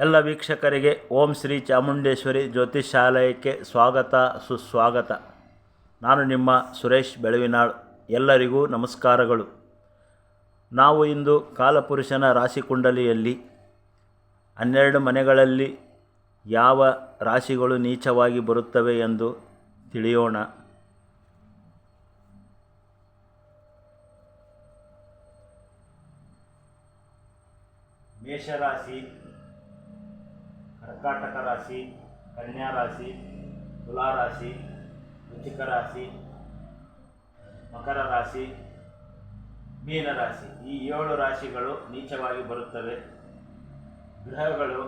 ಎಲ್ಲ ವೀಕ್ಷಕರಿಗೆ ಓಂ ಶ್ರೀ ಚಾಮುಂಡೇಶ್ವರಿ ಜ್ಯೋತಿಷಾಲಯಕ್ಕೆ ಸ್ವಾಗತ, ಸುಸ್ವಾಗತ. ನಾನು ನಿಮ್ಮ ಸುರೇಶ್ ಬೆಳವಿನಾಳ್. ಎಲ್ಲರಿಗೂ ನಮಸ್ಕಾರಗಳು. ನಾವು ಇಂದು ಕಾಲಪುರುಷನ ರಾಶಿಕುಂಡಲಿಯಲ್ಲಿ ಹನ್ನೆರಡು ಮನೆಗಳಲ್ಲಿ ಯಾವ ರಾಶಿಗಳು ನೀಚವಾಗಿ ಬರುತ್ತವೆ ಎಂದು ತಿಳಿಯೋಣ. ಮೇಷರಾಶಿ ಕರ್ಕಾಟಕ ರಾಶಿ, ಕನ್ಯಾ ರಾಶಿ, ತುಲಾ ರಾಶಿ ವೃಚಿಕ ರಾಶಿ, ಮಕರ ರಾಶಿ, ಮೀನ ರಾಶಿ. ಈ ಏಳು ರಾಶಿಗಳು ನೀಚವಾಗಿ ಬರುತ್ತವೆ. ಗ್ರಹಗಳು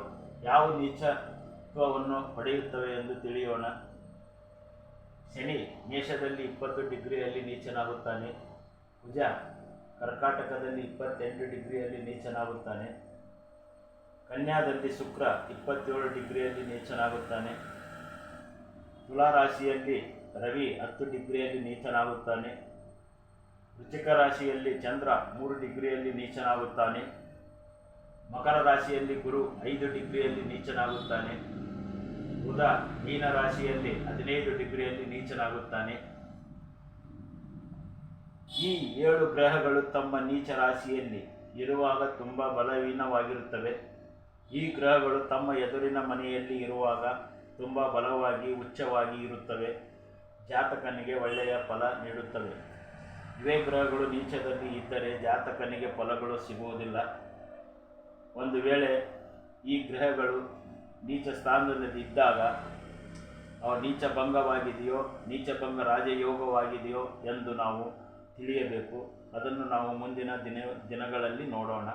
ಯಾವ ನೀಚತ್ವವನ್ನು ಪಡೆಯುತ್ತವೆ ಎಂದು ತಿಳಿಯೋಣ. ಶನಿ ಮೇಷದಲ್ಲಿ ಇಪ್ಪತ್ತು ಡಿಗ್ರಿಯಲ್ಲಿ ನೀಚನಾಗುತ್ತಾನೆ. ಕುಜ ಕರ್ಕಾಟಕದಲ್ಲಿ ಇಪ್ಪತ್ತೆಂಟು ಡಿಗ್ರಿಯಲ್ಲಿ ನೀಚನಾಗುತ್ತಾನೆ. ಕನ್ಯಾದಲ್ಲಿ ಶುಕ್ರ ಇಪ್ಪತ್ತೇಳು ಡಿಗ್ರಿಯಲ್ಲಿ ನೀಚನಾಗುತ್ತಾನೆ. ತುಲಾರಾಶಿಯಲ್ಲಿ ರವಿ ಹತ್ತು ಡಿಗ್ರಿಯಲ್ಲಿ ನೀಚನಾಗುತ್ತಾನೆ. ವೃಶ್ಚಿಕ ರಾಶಿಯಲ್ಲಿ ಚಂದ್ರ ಮೂರು ಡಿಗ್ರಿಯಲ್ಲಿ ನೀಚನಾಗುತ್ತಾನೆ. ಮಕರ ರಾಶಿಯಲ್ಲಿ ಗುರು ಐದು ಡಿಗ್ರಿಯಲ್ಲಿ ನೀಚನಾಗುತ್ತಾನೆ. ಬುಧ ಮೀನ ರಾಶಿಯಲ್ಲಿ ಹದಿನೈದು ಡಿಗ್ರಿಯಲ್ಲಿ ನೀಚನಾಗುತ್ತಾನೆ. ಈ ಏಳು ಗ್ರಹಗಳು ತಮ್ಮ ನೀಚ ರಾಶಿಯಲ್ಲಿ ಇರುವಾಗ ತುಂಬ ಬಲಹೀನವಾಗಿರುತ್ತವೆ. ಈ ಗ್ರಹಗಳು ತಮ್ಮ ಎದುರಿನ ಮನೆಯಲ್ಲಿ ಇರುವಾಗ ತುಂಬ ಬಲವಾಗಿ, ಉಚ್ಚವಾಗಿ ಇರುತ್ತವೆ. ಜಾತಕನಿಗೆ ಒಳ್ಳೆಯ ಫಲ ನೀಡುತ್ತವೆ. ಇವೇ ಗ್ರಹಗಳು ನೀಚದಲ್ಲಿ ಇದ್ದರೆ ಜಾತಕನಿಗೆ ಫಲಗಳು ಸಿಗುವುದಿಲ್ಲ. ಒಂದು ವೇಳೆ ಈ ಗ್ರಹಗಳು ನೀಚ ಸ್ಥಾನದಲ್ಲಿ ಇದ್ದಾಗ, ಅವ ನೀಚ ಭಂಗವಾಗಿದೆಯೋ, ನೀಚ ಭಂಗ ರಾಜಯೋಗವಾಗಿದೆಯೋ ಎಂದು ನಾವು ತಿಳಿಯಬೇಕು. ಅದನ್ನು ನಾವು ಮುಂದಿನ ದಿನ, ದಿನಗಳಲ್ಲಿ ನೋಡೋಣ.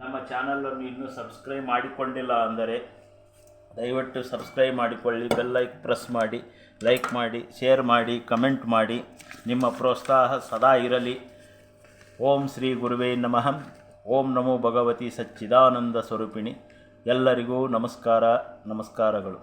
ನಮ್ಮ ಚಾನಲನ್ನು ಇನ್ನೂ ಸಬ್ಸ್ಕ್ರೈಬ್ ಮಾಡಿಕೊಂಡಿಲ್ಲ ಅಂದರೆ ದಯವಿಟ್ಟು ಸಬ್ಸ್ಕ್ರೈಬ್ ಮಾಡಿಕೊಳ್ಳಿ ಬೆಲ್ಲೈಕ್ ಪ್ರೆಸ್ ಮಾಡಿ ಲೈಕ್ ಮಾಡಿ ಶೇರ್ ಮಾಡಿ ಕಮೆಂಟ್ ಮಾಡಿ. ನಿಮ್ಮ ಪ್ರೋತ್ಸಾಹ ಸದಾ ಇರಲಿ. ಓಂ ಶ್ರೀ ಗುರುವೇ ನಮಃ. ಓಂ ನಮೋ ಭಗವತಿ ಸಚ್ಚಿದಾನಂದ ಸ್ವರೂಪಿಣಿ. ಎಲ್ಲರಿಗೂ ನಮಸ್ಕಾರ, ನಮಸ್ಕಾರಗಳು.